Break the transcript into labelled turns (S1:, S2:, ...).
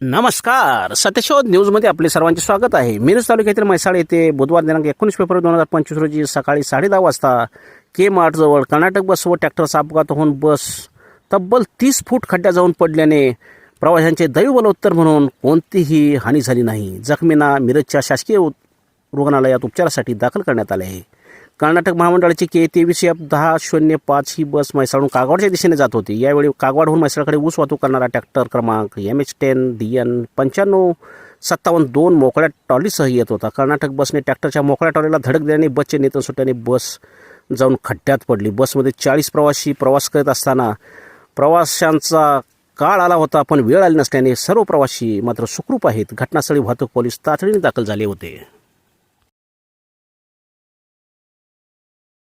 S1: नमस्कार. सत्यशोध न्यूजमध्ये आपले सर्वांचे स्वागत आहे. मिरज तालुक्यातील म्हैसाळ येथे बुधवार दिनांक एकोणीस फेब्रुवारी दोन हजार पंचवीस रोजी सकाळी साडे दहा वाजता के मार्टजवळ कर्नाटक बस व ट्रॅक्टरचा अपघात होऊन बस तब्बल तीस फूट खड्ड्या जाऊन पडल्याने प्रवाशांचे दैव बलोत्तर म्हणून कोणतीही हानी झाली नाही. जखमींना मिरजच्या शासकीय उ- रुग्णालयात उपचारासाठी दाखल करण्यात आले आहे. कर्नाटक महामंडळाची के तेवीस एफ दहा शून्य पाच ही बस म्हैसाळहून कागवाडच्या दिशेने जात होती. यावेळी कागवाडहून म्हैसाळकडे ऊस वाहतूक करणारा ट्रॅक्टर क्रमांक M H ten D N पंच्याण्णव सत्तावन्न दोन मोकळ्या टॉलीसह येत होता. कर्नाटक बसने ट्रॅक्टरच्या मोकळ्या टॉलीला धडक दिल्याने बसचे नेतन सुटल्याने बस जाऊन खड्ड्यात पडली. बसमध्ये चाळीस प्रवासी प्रवास करत असताना प्रवाशांचा काळ आला होता पण वेळ आली नसल्याने सर्व प्रवासी मात्र सुखरूप आहेत. घटनास्थळी वाहतूक पोलीस तातडीने दाखल झाले होते.